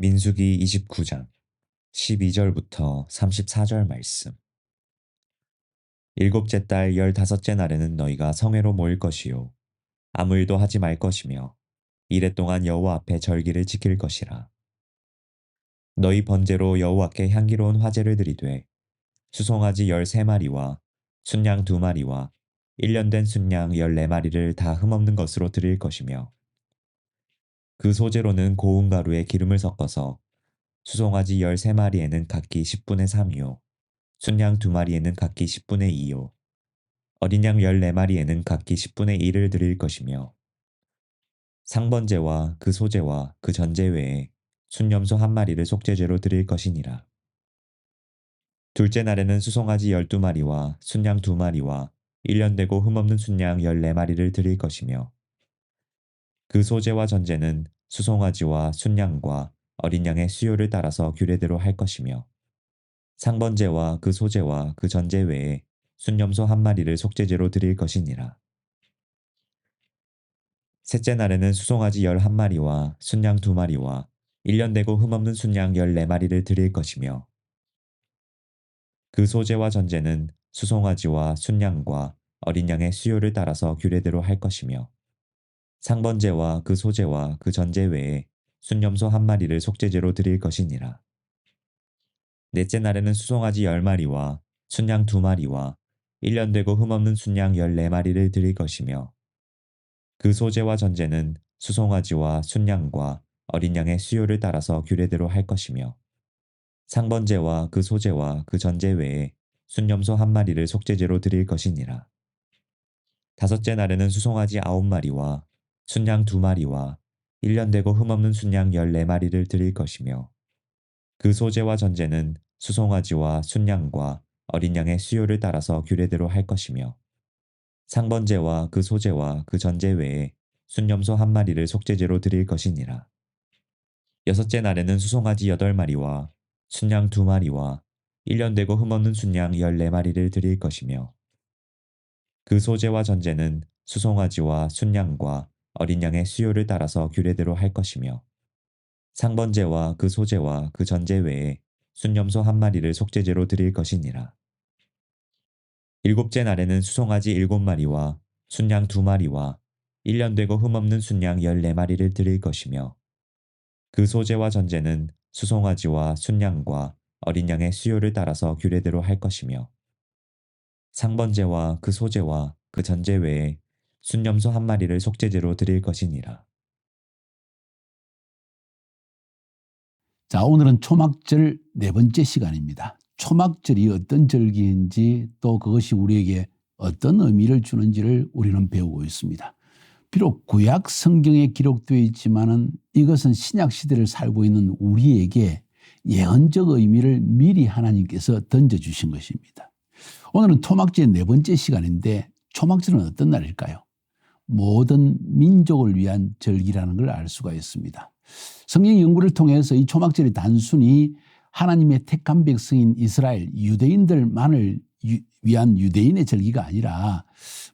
민수기 29장 12절부터 34절 말씀. 일곱째 달 열다섯째 날에는 너희가 성회로 모일 것이요 아무 일도 하지 말 것이며 이래 동안 여호와 앞에 절기를 지킬 것이라. 너희 번제로 여호와께 향기로운 화제를 드리되 수송아지 열세 마리와 순양 두 마리와 일년된 순양 열네 마리를 다 흠없는 것으로 드릴 것이며 그 소재로는 고운 가루에 기름을 섞어서 수송아지 13마리에는 각기 10분의 3이요. 순양 2마리에는 각기 10분의 2요. 어린 양 14마리에는 각기 10분의 1을 드릴 것이며 상번제와 그 소제와 그 전제 외에 순염소 한 마리를 속죄제로 드릴 것이니라. 둘째 날에는 수송아지 12마리와 순양 2마리와 1년 되고 흠없는 순양 14마리를 드릴 것이며 그 소재와 전제는 수송아지와 순양과 어린 양의 수요를 따라서 규례대로 할 것이며 상번제와 그 소재와 그 전제 외에 순염소 한 마리를 속죄제로 드릴 것이니라. 셋째 날에는 수송아지 열한 마리와 순양 두 마리와 1년 되고 흠없는 순양 열네 마리를 드릴 것이며 그 소재와 전제는 수송아지와 순양과 어린 양의 수요를 따라서 규례대로 할 것이며 상번제와 그 소재와 그 전제 외에 순염소 한 마리를 속죄제로 드릴 것이니라. 넷째 날에는 수송아지 열 마리와 순양 두 마리와 1년 되고 흠없는 순양 열네 마리를 드릴 것이며 그 소재와 전제는 수송아지와 순양과 어린 양의 수요를 따라서 규례대로 할 것이며 상번제와 그 소재와 그 전제 외에 순염소 한 마리를 속죄제로 드릴 것이니라. 다섯째 날에는 수송아지 아홉 마리와 순양 두 마리와 1년 되고 흠없는 순양 14마리를 드릴 것이며 그 소재와 전제는 수송아지와 순양과 어린 양의 수요를 따라서 규례대로 할 것이며 상번제와 그 소재와 그 전제 외에 순염소 한 마리를 속죄제로 드릴 것이니라. 여섯째 날에는 수송아지 8마리와 순양 2마리와 1년 되고 흠없는 순양 14마리를 드릴 것이며 그 소재와 전제는 수송아지와 순양과 어린 양의 수요를 따라서 규례대로 할 것이며 상번제와 그 소제와 그 전제 외에 순염소 한 마리를 속죄제로 드릴 것이니라. 일곱째 날에는 수송아지 일곱 마리와 순양 두 마리와 1년 되고 흠없는 순양 열네 마리를 드릴 것이며 그 소제와 전제는 수송아지와 순양과 어린 양의 수요를 따라서 규례대로 할 것이며 상번제와 그 소제와 그 전제 외에 순염소 한 마리를 속죄제로 드릴 것이니라. 자, 오늘은 초막절 네 번째 시간입니다. 초막절이 어떤 절기인지 또 그것이 우리에게 어떤 의미를 주는지를 우리는 배우고 있습니다. 비록 구약 성경에 기록되어 있지만은 이것은 신약 시대를 살고 있는 우리에게 예언적 의미를 미리 하나님께서 던져 주신 것입니다. 오늘은 초막절의 네 번째 시간인데 초막절은 어떤 날일까요? 모든 민족을 위한 절기라는 걸 알 수가 있습니다. 성경 연구를 통해서 이 초막절이 단순히 하나님의 택한 백성인 이스라엘 유대인들만을 위한 유대인의 절기가 아니라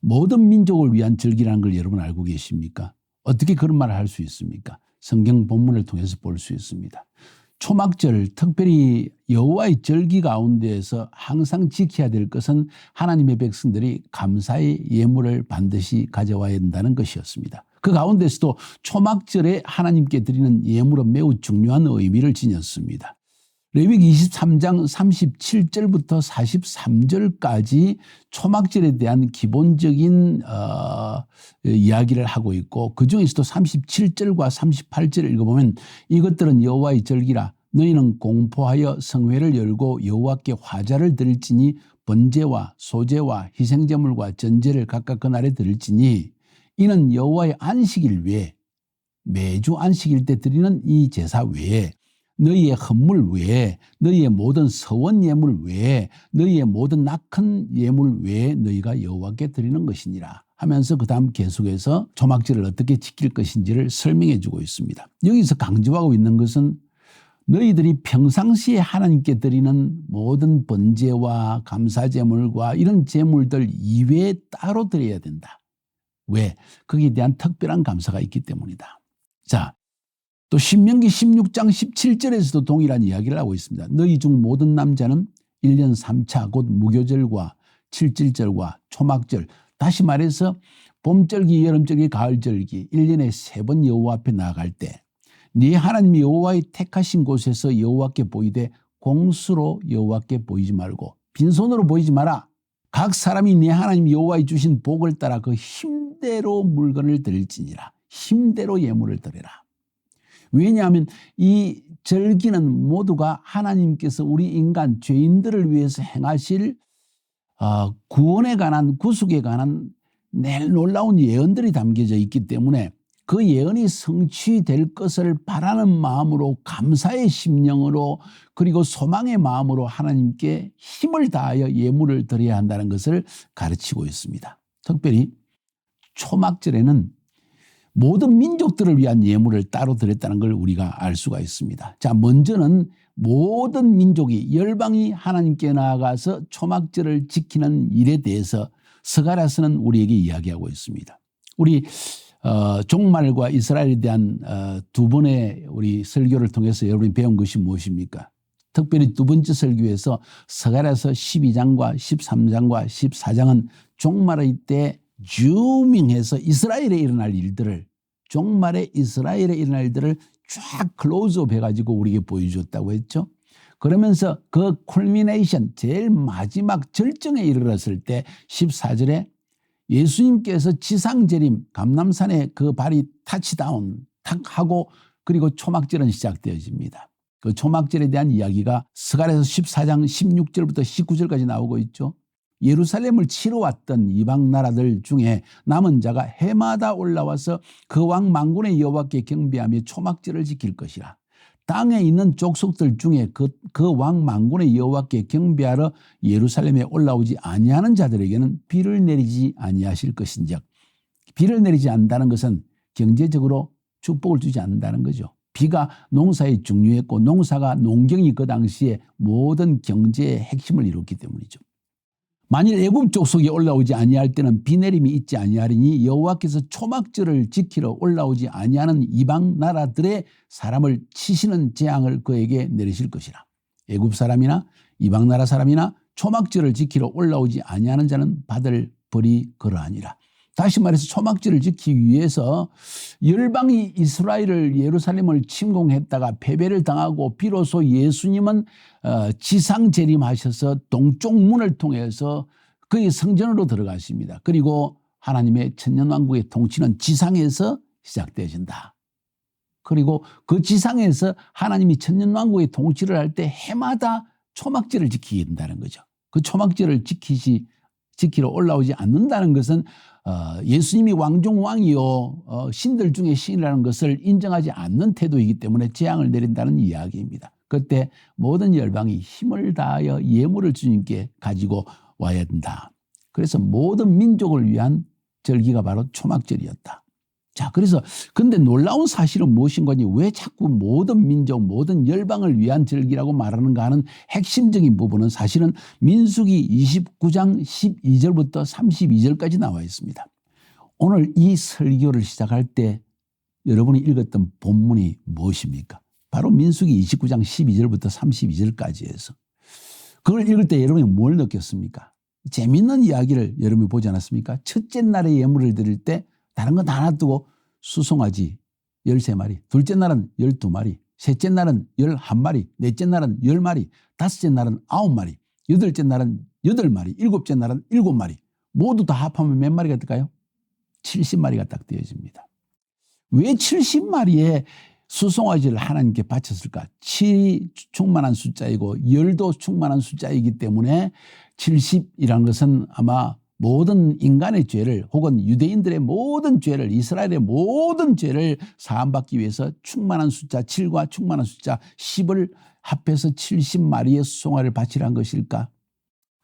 모든 민족을 위한 절기라는 걸 여러분 알고 계십니까? 어떻게 그런 말을 할 수 있습니까? 성경 본문을 통해서 볼 수 있습니다. 초막절 특별히 여호와의 절기 가운데에서 항상 지켜야 될 것은 하나님의 백성들이 감사의 예물을 반드시 가져와야 한다는 것이었습니다. 그 가운데서도 초막절에 하나님께 드리는 예물은 매우 중요한 의미를 지녔습니다. 레위기 23장 37절부터 43절까지 초막절에 대한 기본적인 어, 이야기를 하고 있고 그 중에서도 37절과 38절을 읽어보면 이것들은 여호와의 절기라 너희는 공포하여 성회를 열고 여호와께 화자를 드릴지니 번제와 소제와 희생제물과 전제를 각각 그날에 드릴지니 이는 여호와의 안식일 외에 매주 안식일 때 드리는 이 제사 외에 너희의 헌물 외에 너희의 모든 서원 예물 외에 너희의 모든 낙한 예물 외에 너희가 여호와께 드리는 것이니라 하면서 그 다음 계속해서 조막절을 어떻게 지킬 것인지를 설명해 주고 있습니다. 여기서 강조하고 있는 것은 너희들이 평상시에 하나님께 드리는 모든 번제와 감사 제물과 이런 제물들 이외에 따로 드려야 된다. 왜? 거기에 대한 특별한 감사가 있기 때문이다. 자, 또 신명기 16장 17절에서도 동일한 이야기를 하고 있습니다. 너희 중 모든 남자는 1년 3차 곧 무교절과 칠칠절과 초막절 다시 말해서 봄절기, 여름절기, 가을절기 1년에 세 번 여호와 앞에 나아갈 때 네 하나님 여호와의 택하신 곳에서 여호와께 보이되 공수로 여호와께 보이지 말고 빈손으로 보이지 마라. 각 사람이 네 하나님 여호와의 주신 복을 따라 그 힘대로 물건을 드릴지니라. 힘대로 예물을 드려라. 왜냐하면 이 절기는 모두가 하나님께서 우리 인간 죄인들을 위해서 행하실 어, 구원에 관한 구속에 관한 내 놀라운 예언들이 담겨져 있기 때문에 그 예언이 성취될 것을 바라는 마음으로 감사의 심령으로 그리고 소망의 마음으로 하나님께 힘을 다하여 예물을 드려야 한다는 것을 가르치고 있습니다. 특별히 초막절에는 모든 민족들을 위한 예물을 따로 드렸다는 걸 우리가 알 수가 있습니다. 자, 먼저는 모든 민족이 열방이 하나님께 나아가서 초막절을 지키는 일에 대해서 스가랴서는 우리에게 이야기하고 있습니다. 우리 어, 종말과 이스라엘에 대한 어, 두 번의 우리 설교를 통해서 여러분이 배운 것이 무엇입니까? 특별히 두 번째 설교에서 스가랴서 12장과 13장과 14장은 종말의 때 주밍해서 이스라엘에 일어날 일들을 종말에 이스라엘에 일어날 일들을 쫙 클로즈업 해가지고 우리에게 보여줬다고 했죠. 그러면서 그 콜미네이션 제일 마지막 절정에 이르렀을 때 14절에 예수님께서 지상재림 감남산에 그 발이 타치다운 탁 하고 그리고 초막절은 시작되어집니다. 그 초막절에 대한 이야기가 스가랴서 14장 16절부터 19절까지 나오고 있죠. 예루살렘을 치러 왔던 이방 나라들 중에 남은 자가 해마다 올라와서 그 왕 망군의 여호와께 경배하며 초막절을 지킬 것이라. 땅에 있는 족속들 중에 그 그 왕 망군의 여호와께 경배하러 예루살렘에 올라오지 아니하는 자들에게는 비를 내리지 아니하실 것인즉 비를 내리지 않는다는 것은 경제적으로 축복을 주지 않는다는 거죠. 비가 농사에 중요했고 농사가 농경이 그 당시에 모든 경제의 핵심을 이뤘기 때문이죠. 만일 애굽 족속이 올라오지 아니할 때는 비 내림이 있지 아니하리니 여호와께서 초막절을 지키러 올라오지 아니하는 이방 나라들의 사람을 치시는 재앙을 그에게 내리실 것이라. 애굽 사람이나 이방 나라 사람이나 초막절을 지키러 올라오지 아니하는 자는 받을 벌이 그러하니라. 다시 말해서 초막절을 지키기 위해서 열방이 이스라엘을 예루살렘을 침공했다가 패배를 당하고 비로소 예수님은 어, 지상 재림하셔서 동쪽 문을 통해서 그의 성전으로 들어가십니다. 그리고 하나님의 천년왕국의 통치는 지상에서 시작되어진다. 그리고 그 지상에서 하나님이 천년왕국의 통치를 할 때 해마다 초막절을 지키게 된다는 거죠. 그 초막절을 지키시 지키러 올라오지 않는다는 것은 어, 예수님이 왕중 왕이요 어, 신들 중에 신이라는 것을 인정하지 않는 태도이기 때문에 재앙을 내린다는 이야기입니다. 그때 모든 열방이 힘을 다하여 예물을 주님께 가지고 와야 된다. 그래서 모든 민족을 위한 절기가 바로 초막절이었다. 자, 그래서 근데 놀라운 사실은 무엇인 거니? 왜 자꾸 모든 민족, 모든 열방을 위한 절기라고 말하는가 하는 핵심적인 부분은 사실은 민수기 29장 12절부터 32절까지 나와 있습니다. 오늘 이 설교를 시작할 때 여러분이 읽었던 본문이 무엇입니까? 바로 민수기 29장 12절부터 32절까지 해서 그걸 읽을 때 여러분이 뭘 느꼈습니까? 재밌는 이야기를 여러분이 보지 않았습니까? 첫째 날에 예물을 드릴 때 다른 건 다 놔두고 수송아지 13마리, 둘째 날은 12마리, 셋째 날은 11마리, 넷째 날은 10마리, 다섯째 날은 9마리, 여덟째 날은 8마리, 일곱째 날은 7마리. 모두 다 합하면 몇 마리가 될까요? 70마리가 딱 되어집니다. 왜 70마리의 수송아지를 하나님께 바쳤을까? 7이 충만한 숫자이고 열도 충만한 숫자이기 때문에 70이라는 것은 아마 모든 인간의 죄를 혹은 유대인들의 모든 죄를 이스라엘의 모든 죄를 사함받기 위해서 충만한 숫자 7과 충만한 숫자 10을 합해서 70마리의 수송아를 바치란 것일까?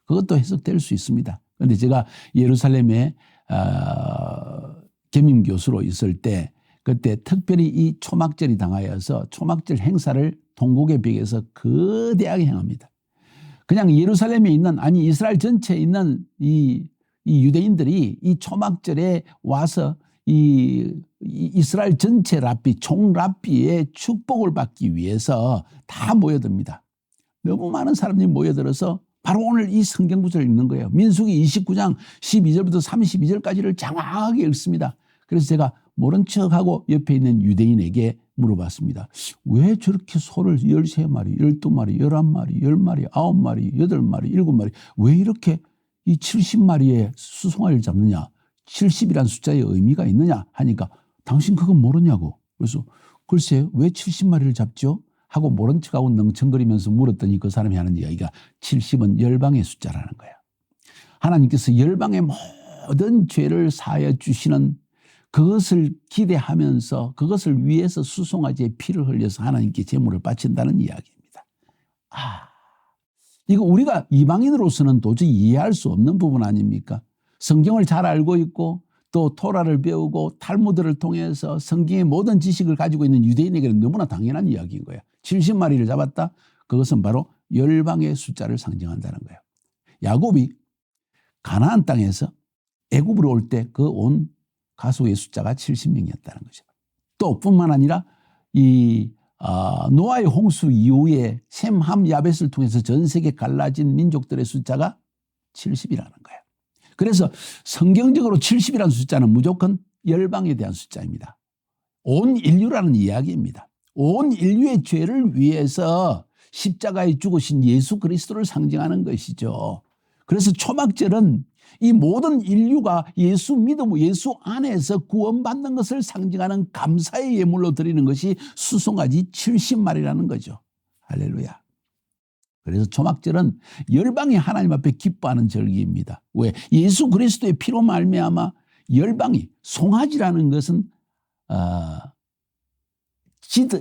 그것도 해석될 수 있습니다. 그런데 제가 예루살렘에 어, 겸임 교수로 있을 때 그때 특별히 이 초막절이 당하여서 초막절 행사를 동국의 벽에서 거대하게 행합니다. 그냥 예루살렘에 있는 아니 이스라엘 전체에 있는 이, 이 유대인들이 이 초막절에 와서 이 이스라엘 전체 랍비 총 랍비의 축복을 받기 위해서 다 모여듭니다. 너무 많은 사람들이 모여들어서 바로 오늘 이 성경 구절을 읽는 거예요. 민수기 29장 12절부터 32절까지를 장황하게 읽습니다. 그래서 제가 모른 척하고 옆에 있는 유대인에게 물어봤습니다. 왜 저렇게 소를 13마리, 12마리, 11마리, 10마리, 9마리, 8마리, 7마리 왜 이렇게 이 70마리의 수송아리를 잡느냐? 70이란 숫자의 의미가 있느냐? 하니까 당신 그건 모르냐고. 그래서 글쎄 왜 70마리를 잡죠? 하고 모른 척하고 멍청거리면서 물었더니 그 사람이 하는 이야기가 70은 열방의 숫자라는 거야. 하나님께서 열방의 모든 죄를 사하여 주시는 그것을 기대하면서 그것을 위해서 수송아지의 피를 흘려서 하나님께 제물을 바친다는 이야기입니다. 아, 이거 우리가 이방인으로서는 도저히 이해할 수 없는 부분 아닙니까? 성경을 잘 알고 있고 또 토라를 배우고 탈무드를 통해서 성경의 모든 지식을 가지고 있는 유대인에게는 너무나 당연한 이야기인 거예요. 70마리를 잡았다. 그것은 바로 열방의 숫자를 상징한다는 거예요. 야곱이 가나안 땅에서 애굽으로 올 때 그 온 가수의 숫자가 70명이었다는 거죠. 또 뿐만 아니라 이 아, 노아의 홍수 이후에 셈, 함, 야벳을 통해서 전 세계 갈라진 민족들의 숫자가 70이라는 거예요. 그래서 성경적으로 70이라는 숫자는 무조건 열방에 대한 숫자입니다. 온 인류라는 이야기입니다. 온 인류의 죄를 위해서 십자가에 죽으신 예수 그리스도를 상징하는 것이죠. 그래서 초막절은 이 모든 인류가 예수 믿음, 예수 안에서 구원받는 것을 상징하는 감사의 예물로 드리는 것이 수송아지 70마리라는 거죠. 할렐루야. 그래서 초막절은 열방이 하나님 앞에 기뻐하는 절기입니다. 왜? 예수 그리스도의 피로 말미암아 열방이 송아지라는 것은 어,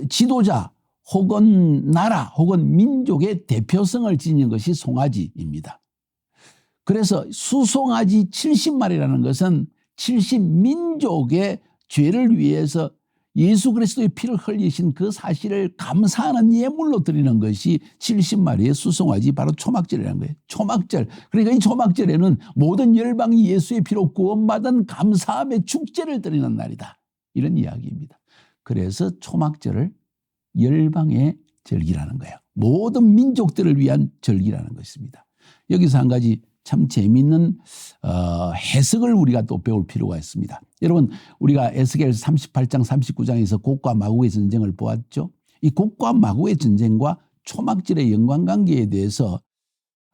지도자 혹은 나라 혹은 민족의 대표성을 지닌 것이 송아지입니다. 그래서 수송아지 70마리라는 것은 70민족의 죄를 위해서 예수 그리스도의 피를 흘리신 그 사실을 감사하는 예물로 드리는 것이 70마리의 수송아지 바로 초막절이라는 거예요. 초막절. 그러니까 이 초막절에는 모든 열방이 예수의 피로 구원받은 감사함의 축제를 드리는 날이다. 이런 이야기입니다. 그래서 초막절을 열방의 절기라는 거예요. 모든 민족들을 위한 절기라는 것입니다. 여기서 한 가지 참 재미있는 어, 해석을 우리가 또 배울 필요가 있습니다. 여러분 우리가 에스겔 38장 39장에서 곡과 마구의 전쟁을 보았죠. 이 곡과 마구의 전쟁과 초막절의 연관관계에 대해서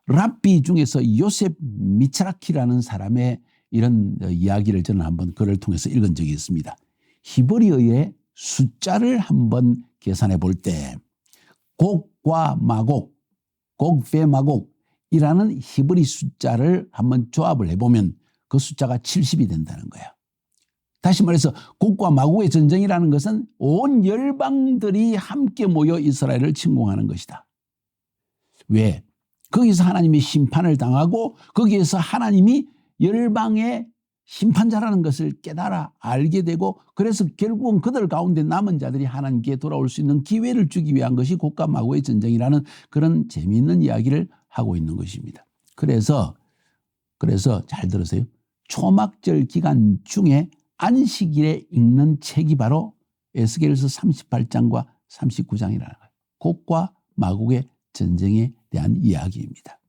랍비 중에서 요셉 미차라키라는 사람의 이런 이야기를 저는 한번 글을 통해서 읽은 적이 있습니다. 히브리어의 숫자를 한번 계산해 볼 때 곡과 마곡, 곡 페 마곡 이라는 히브리 숫자를 한번 조합을 해보면 그 숫자가 70이 된다는 거예요. 다시 말해서 곡과 마곡의 전쟁이라는 것은 온 열방들이 함께 모여 이스라엘을 침공하는 것이다. 왜? 거기서 하나님이 심판을 당하고 거기에서 하나님이 열방의 심판자라는 것을 깨달아 알게 되고 그래서 결국은 그들 가운데 남은 자들이 하나님께 돌아올 수 있는 기회를 주기 위한 것이 곡과 마곡의 전쟁이라는 그런 재미있는 이야기를 하고 있는 것입니다. 그래서 그래서 잘 들으세요. 초막절 기간 중에 안식일에 읽는 책이 바로 에스겔서 38장과 39장이라는 거예요. 곡과 마곡의 전쟁에 대한 이야기입니다.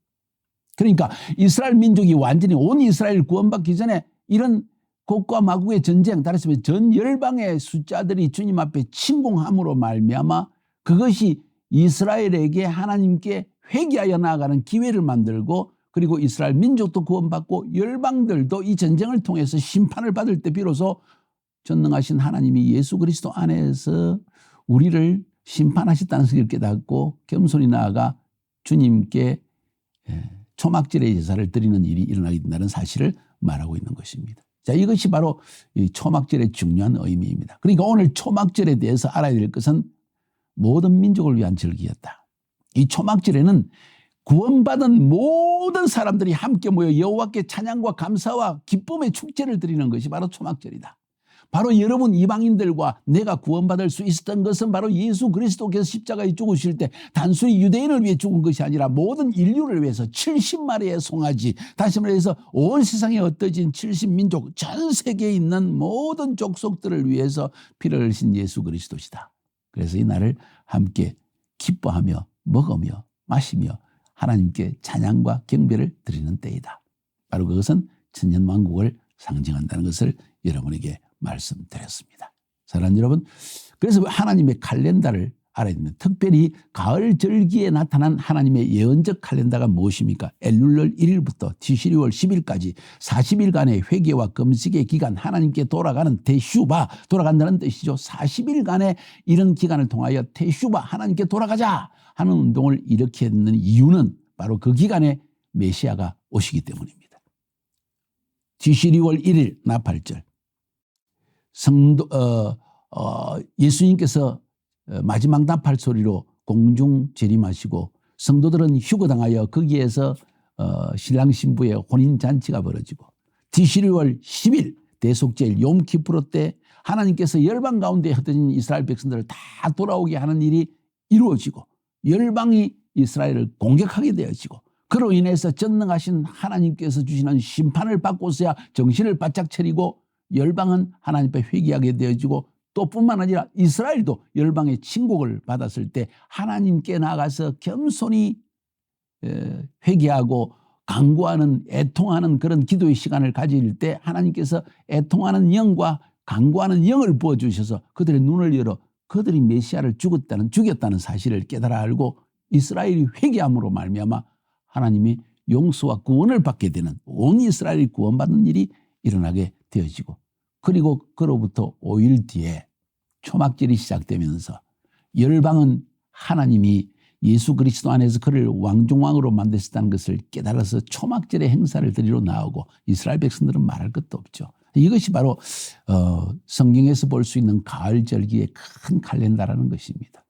그러니까 이스라엘 민족이 완전히 온 이스라엘 구원받기 전에 이런 곡과 마곡의 전쟁, 다시 말해서 전 열방의 숫자들이 주님 앞에 침공함으로 말미암아 그것이 이스라엘에게 하나님께 회개하여 나아가는 기회를 만들고 그리고 이스라엘 민족도 구원받고 열방들도 이 전쟁을 통해서 심판을 받을 때 비로소 전능하신 하나님이 예수 그리스도 안에서 우리를 심판하셨다는 것을 깨닫고 겸손히 나아가 주님께 예, 초막절의 제사를 드리는 일이 일어나게 된다는 사실을 말하고 있는 것입니다. 자, 이것이 바로 이 초막절의 중요한 의미입니다. 그러니까 오늘 초막절에 대해서 알아야 될 것은 모든 민족을 위한 절기였다. 이 초막절에는 구원받은 모든 사람들이 함께 모여 여호와께 찬양과 감사와 기쁨의 축제를 드리는 것이 바로 초막절이다. 바로 여러분 이방인들과 내가 구원받을 수 있었던 것은 바로 예수 그리스도께서 십자가에 죽으실 때 단순히 유대인을 위해 죽은 것이 아니라 모든 인류를 위해서 70마리의 송아지 다시 말해서 온 세상에 흩어진 70민족 전 세계에 있는 모든 족속들을 위해서 피를 흘리신 예수 그리스도시다. 그래서 이 날을 함께 기뻐하며 먹으며 마시며 하나님께 찬양과 경배를 드리는 때이다. 바로 그것은 천년왕국을 상징한다는 것을 여러분에게 말씀드렸습니다. 사랑하는 여러분, 그래서 하나님의 칼렌다를 알아야 됩니다. 특별히 가을 절기에 나타난 하나님의 예언적 칼렌다가 무엇입니까? 엘룰월 1일부터 티시리월 10일까지 40일간의 회개와 금식의 기간 하나님께 돌아가는 테슈바 돌아간다는 뜻이죠. 40일간의 이런 기간을 통하여 테슈바 하나님께 돌아가자 하는 운동을 일으켰는 이유는 바로 그 기간에 메시아가 오시기 때문입니다. 티시리월 1일 나팔절 성도 어, 어, 예수님께서 어, 마지막 나팔 소리로 공중 재림하시고 성도들은 휴거당하여 거기에서 어, 신랑 신부의 혼인 잔치가 벌어지고 디시리월 10일 대속제일 욤키프로 때 하나님께서 열방 가운데 흩어진 이스라엘 백성들을 다 돌아오게 하는 일이 이루어지고 열방이 이스라엘을 공격하게 되어지고 그로 인해서 전능하신 하나님께서 주시는 심판을 받고서야 정신을 바짝 차리고 열방은 하나님 앞에 회개하게 되어지고 또 뿐만 아니라 이스라엘도 열방의 친곡을 받았을 때 하나님께 나가서 겸손히 에, 회개하고 강구하는 애통하는 그런 기도의 시간을 가질 때 하나님께서 애통하는 영과 강구하는 영을 부어 주셔서 그들의 눈을 열어 그들이 메시아를 죽었다는 죽였다는 사실을 깨달아 알고 이스라엘이 회개함으로 말미암아 하나님이 용서와 구원을 받게 되는 온 이스라엘이 구원받는 일이 일어나게 되어지고 그리고 그로부터 5일 뒤에 초막절이 시작되면서 열방은 하나님이 예수 그리스도 안에서 그를 왕중왕으로 만드셨다는 것을 깨달아서 초막절의 행사를 드리러 나오고 이스라엘 백성들은 말할 것도 없죠. 이것이 바로 어, 성경에서 볼 수 있는 가을 절기의 큰 칼렌다라는 것입니다.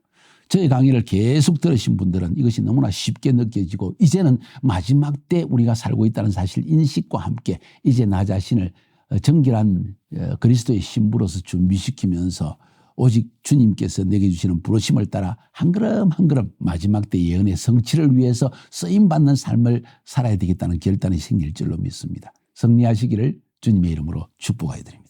저희 강의를 계속 들으신 분들은 이것이 너무나 쉽게 느껴지고 이제는 마지막 때 우리가 살고 있다는 사실 인식과 함께 이제 나 자신을 어, 정결한 어, 그리스도의 신부로서 준비시키면서 오직 주님께서 내게 주시는 부르심을 따라 한 걸음 한 걸음 마지막 때 예언의 성취를 위해서 쓰임 받는 삶을 살아야 되겠다는 결단이 생길 줄로 믿습니다. 승리하시기를 주님의 이름으로 축복하여 드립니다.